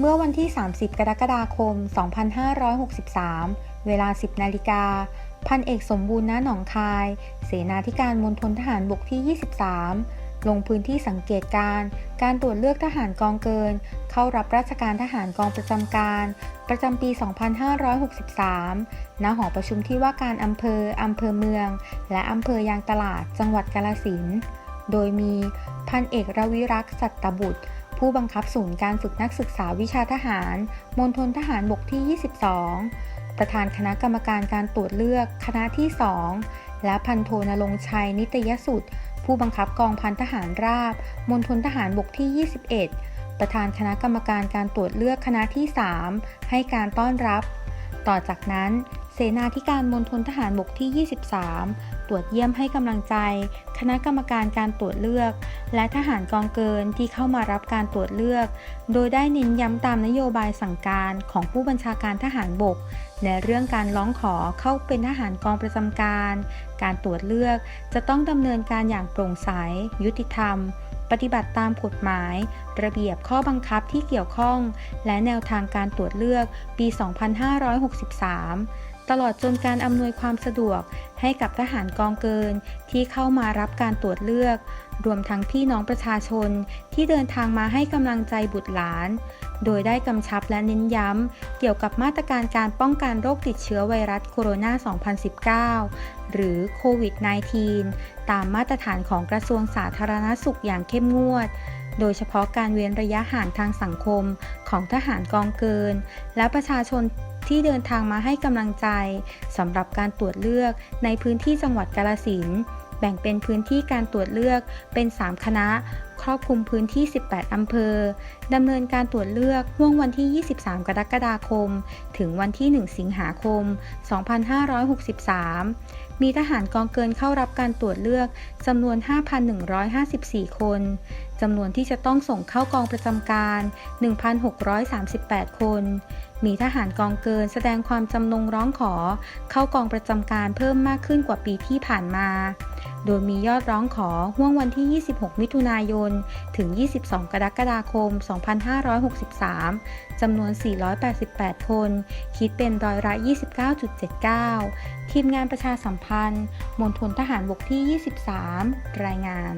เมื่อวันที่ 30 กรกฎาคม 2563 เวลา 10 นาฬิกา พันเอกสมบูรณ์ณหนองคาย เสนาธิการมณฑลทหารบกที่ 23 ลงพื้นที่สังเกตการ การตรวจเลือกทหารกองเกิน เข้ารับราชการทหารกองประจำการ ประจำปี 2563 ณ หอประชุมที่ว่าการอำเภอ อำเภอเมือง และอำเภอยางตลาด จังหวัดกาฬสิน โดยมีพันเอกรวิรักษ์สัตตบุตร ผู้บังคับศูนย์การฝึกนักศึกษาวิชาทหาร มณฑลทหารบกที่ 22 ประธานคณะกรรมการการตรวจเลือกคณะที่ 2 และพันโทนรงชัยนิตยสุด ผู้บังคับกองพันทหารราบ มณฑลทหารบกที่ 21 ประธานคณะกรรมการการตรวจเลือกคณะที่ 3 ให้การต้อนรับ ต่อจากนั้น เสนาธิการมณฑลทหารบกที่ 23 ตรวจเยี่ยมให้กำลังใจ คณะกรรมการการตรวจเลือก และทหารกองเกินที่เข้ามารับการตรวจเลือก โดยได้เน้นย้ำตามนโยบายสั่งการของผู้บัญชาการทหารบก ในเรื่องการร้องขอเข้าเป็นทหารกองประจำการ การตรวจเลือกจะต้องดำเนินการอย่างโปร่งใส ยุติธรรมปฏิบัติตามกฎหมาย ระเบียบข้อบังคับที่เกี่ยวข้อง และแนวทางการตรวจเลือกปี 2563 ตลอดจนการอำนวยความสะดวกให้กับทหารกองเกินที่เข้ามารับการตรวจเลือก รวมทั้งพี่น้องประชาชนที่เดินทางมาให้กำลังใจบุตรหลาน โดยได้กำชับและเน้นย้ำเกี่ยวกับมาตรการการป้องกันโรคติดเชื้อไวรัสโคโรนา 2019 หรือโควิด -19 ตามมาตรฐานของกระทรวงสาธารณสุขอย่างเข้มงวดโดยเฉพาะการเว้นระยะห่างทางสังคมของทหารกองเกิน และประชาชน ที่เดินทางมาให้กำลังใจสำหรับการตรวจเลือกในพื้นที่จังหวัดกาลสินแบ่งเป็นพื้นที่การตรวจเลือกเป็น 3 คณะ ครอบคลุมพื้นที่ 18 อำเภอ ดำเนินการตรวจเลือกห่วงวันที่ 23 กรกฎาคม ถึงวันที่ 1 สิงหาคม 2563 มีทหารกองเกินเข้ารับการตรวจเลือกจำนวน 5,154 คนจำนวนที่จะต้องส่งเข้ากองประจำการ 1,638 คน มีทหารกองเกินแสดงความจำนงร้องขอ เข้ากองประจำการเพิ่มมากขึ้นกว่าปีที่ผ่านมา โดยมียอดร้องขอห่วงวันที่ 26 มิถุนายน ถึง 22 กรกฎาคม 2563 จำนวน 488 คน คิดเป็นร้อยละ 29.79 ทีมงานประชาสัมพันธ์ มณฑลทหารบกที่ 23 รายงาน